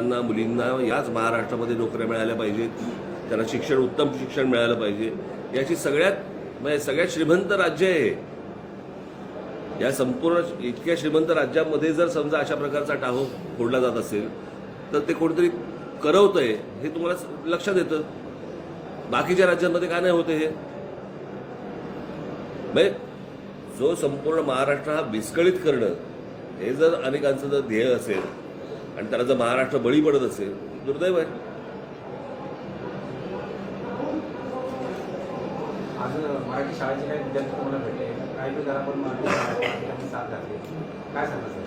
मुलांना मुलींना याच महाराष्ट्रामध्ये नोकऱ्या मिळाल्या पाहिजेत. त्यांना शिक्षण उत्तम शिक्षण मिळालं पाहिजे. याची सगळ्यात म्हणजे सगळ्यात श्रीमंत राज्य आहे या संपूर्ण इतक्या श्रीमंत राज्यामध्ये जर समजा अशा प्रकारचा टाहो फोडला जात असेल तर ते कोणतरी करवतंय हे तुम्हाला लक्षात येतं. बाकीच्या राज्यांमध्ये का नाही होते हे? म्हणजे जो संपूर्ण महाराष्ट्र हा विस्कळीत करणं हे जर अनेकांचं जर ध्येय असेल आणि त्याला जर महाराष्ट्र बळी पडत असेल दुर्दैव आहे.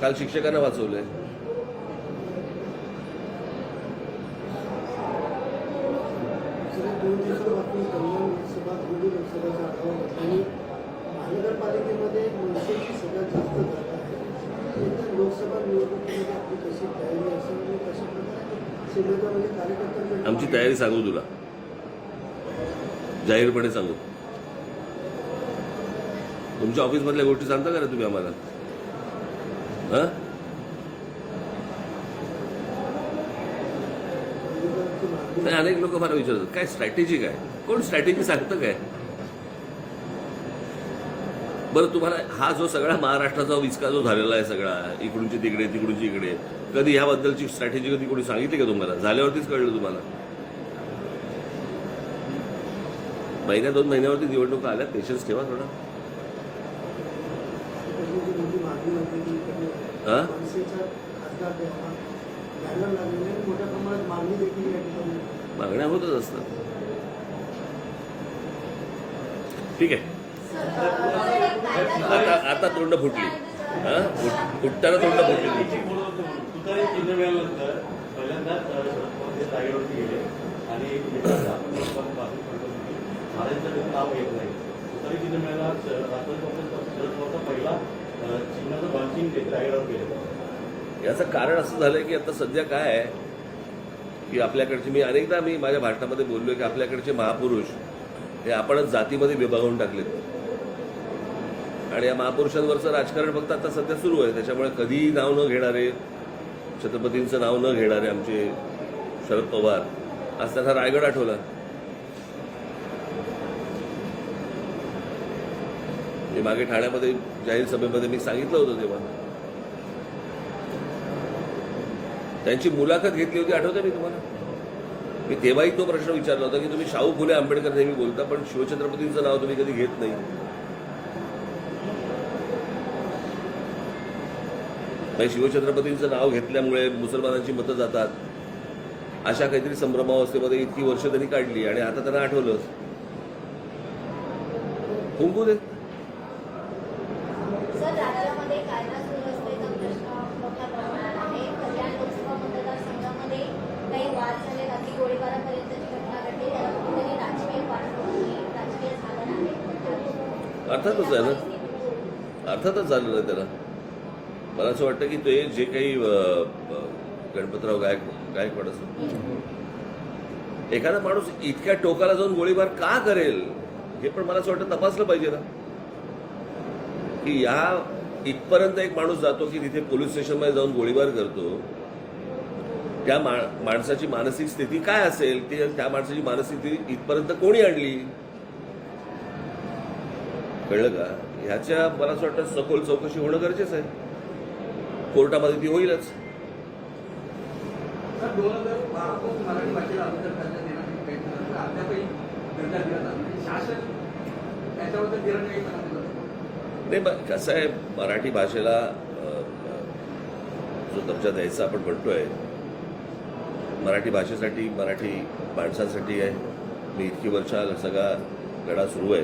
काल शिक्षकांना वाचवलंय. दोन दिवसांपासून कल्याण लोकसभा दोन्ही लोकसभेचा आढावा घेतला आणि महानगरपालिकेमध्ये मनसेची सगळ्यात जास्त लोकसभा निवडणुकीमध्ये आपली कशी तयारी असेल आणि कशा प्रकारे आमची तयारी सांगू तुला. जाहीरपणे सांगू. तुमच्या ऑफिसमधल्या गोष्टी सांगता का तुम्ही आम्हाला? हा? नाही अनेक लोक मला विचारतात काय स्ट्रॅटेजी काय? कोण स्ट्रॅटेजी सांगतं काय? बरं तुम्हाला हा जो सगळा महाराष्ट्राचा विचका जो झालेला आहे सगळा इकडूनची तिकडे तिकडूनची इकडे कधी ह्याबद्दलची स्ट्रॅटेजी कधी कोणी सांगितली का तुम्हाला? झाल्यावरतीच कळलं तुम्हाला. महिन्या दोन महिन्यावरती निवडणुका आल्या पेशन्स ठेवा थोडा. मागण्या होतच असतात. ठीक आहे. आता आता तोंड फुटली. फुटताना तोंड फुटली याचं कारण असं झालंय की आता सध्या काय आहे की आपल्याकडचे मी अनेकदा मी माझ्या भारतामध्ये बोललो की आपल्याकडचे महापुरुष हे आपणच जातीमध्ये विभागून टाकलेत. आणि या महापुरुषांवरचं राजकारण फक्त आता सध्या सुरू आहे. त्याच्यामुळे कधीही नाव न घेणारे छत्रपतींचं नाव न घेणारे आमचे शरद पवार. आज त्यांना रायगड आठवला. मी मागे ठाण्यामध्ये जाहीर सभेमध्ये मी सांगितलं होतं तेव्हा. त्यांची मुलाखत घेतली होती आठवते मी तुम्हाला? मी तेव्हाही तो प्रश्न विचारला होता की तुम्ही शाहू फुले आंबेडकर नेहमी बोलता पण शिवछत्रपतींचं नाव तुम्ही कधी घेत नाही. नाही शिवछत्रपतींचं नाव घेतल्यामुळे मुसलमानांची मतं जातात. अशा काहीतरी संभ्रमावस्थेमध्ये इतकी वर्ष त्यांनी काढली आणि आता त्यांना आठवलं. हुंकू दे आहे? काही आहे. अर्थातच आहे ना. अर्थातच झालं नाही त्याला. मला असं वाटतं की ते जे काही गणपतराव गायक गायकवाड असं. एखादा माणूस इतक्या टोकाला जाऊन गोळीबार का करेल हे पण मला असं वाटतं तपासलं पाहिजे ना. की या इथपर्यंत एक माणूस जातो की तिथे पोलीस स्टेशनमध्ये जाऊन गोळीबार करतो. त्या मा माणसाची मानसिक स्थिती काय असेल ते त्या माणसाची मानसिक स्थिती इथपर्यंत कोणी आणली? कळलं का? ह्याच्या मला असं वाटतं सखोल चौकशी होणं गरजेचं आहे. कोर्टामध्ये ती होईलच. जात नाही. कसं आहे मराठी भाषेला जो दर्जा द्यायचा आपण म्हणतोय मराठी भाषेसाठी मराठी माणसांसाठी आहे. मी इतकी वर्ष सगळा लढा सुरू आहे.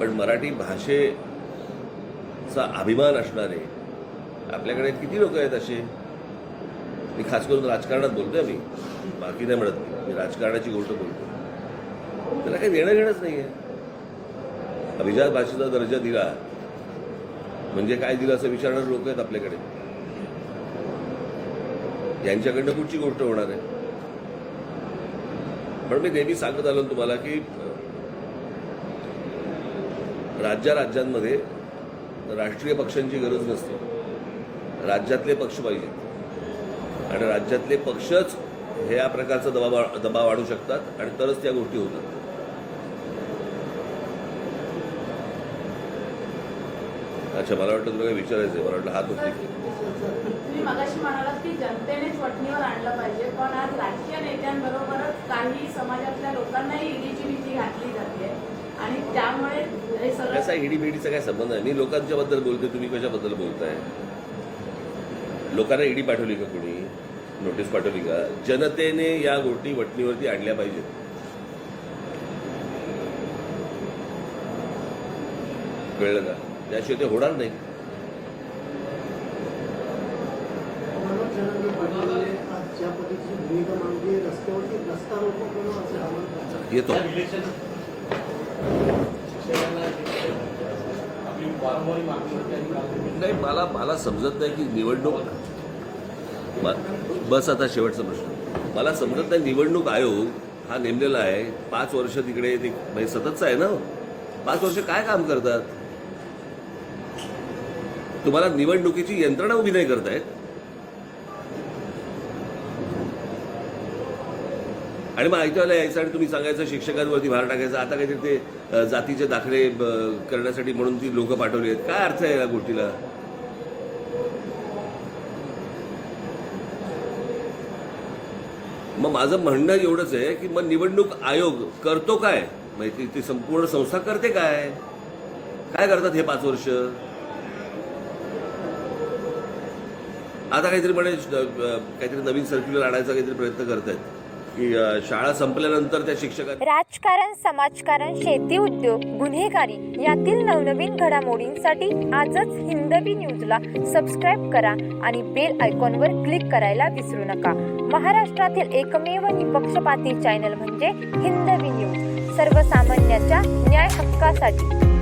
पण मराठी भाषेचा अभिमान असणारे आपल्याकडे किती लोक आहेत असे? मी खास करून राजकारणात बोलतोय मी बाकी नाही म्हणत. मी. राजकारणाची गोष्ट बोलतो. त्याला काही देणं घेणंच नाही आहे अभिजात भाषेचा दर्जा दिला. म्हणजे काय दिलं असं विचारणारे लोक आहेत आपल्याकडे. यांच्याकडनं कुठची गोष्ट होणार आहे. पण मी नेहमी सांगत आलो तुम्हाला की राज्या राज्यांमध्ये राष्ट्रीय पक्षांची गरज नसते. राज्यातले पक्ष पाहिजेत. आणि राज्यातले पक्षच हे या प्रकारचा दबाव दबाव आणू शकतात आणि तरच त्या गोष्टी होतात. अच्छा मला वाटतं तुला काही विचारायचं मला वाटलं हात होती तुम्ही मगाशी म्हणालात की जनतेनेच वटणीवर आणलं पाहिजे पण आज राजकीय नेत्यांबरोबरच काही समाजातल्या लोकांनाही ईडीची भीती घातली जाते. आणि त्यामुळे हे त्याचा सगळं बिडीचा काय संबंध आहे? मी लोकांच्या बद्दल बोलते तुम्ही कशाबद्दल बोलताय? लोकांना ईडी पाठवली का कोणी? नोटीस पाठवली का? जनतेने या गोष्टी वटणीवरती आणल्या पाहिजेत. कळलं का? त्याशिवाय ते होणार नाही. येतो. नाही मला मला समजत नाही की निवडणूक बस आता शेवटचा प्रश्न. मला समजत नाही निवडणूक आयोग हा नेमलेला आहे. पाच वर्ष तिकडे ते म्हणजे सततचा आहे ना हो. पाच वर्ष काय काम करतात? तुम्हाला निवडणुकीची यंत्रणा उभी नाही करतायत? आणि मग ऐकायला यायचं आणि तुम्ही सांगायचं शिक्षकांवरती भार टाकायचा. आता काहीतरी ते जातीचे दाखले करण्यासाठी म्हणून ती लोक पाठवली आहेत. काय अर्थ आहे या गोष्टीला? मग माझं म्हणणं एवढंच आहे की मग निवडणूक आयोग करतो काय? म्हणजे माहिती ती संपूर्ण संस्था करते काय? काय करतात हे पाच वर्ष? आता काहीतरी म्हणे काहीतरी नवीन सर्क्युलर आणायचा काहीतरी प्रयत्न करतायत. की शाळा संपल्यानंतर त्या शिक्षका राजकारण समाजकारण शेती उद्योग गुन्हेगारी यातील नवनवीन घडामोडींसाठी आजच हिंदवी न्यूजला सबस्क्राईब करा आणि बेल आयकॉनवर क्लिक करायला विसरू नका. महाराष्ट्रातील एकमेव निपक्षपाती चॅनल म्हणजे हिंदवी न्यूज. सर्वसामान्यांच्या न्याय हक्कासाठी.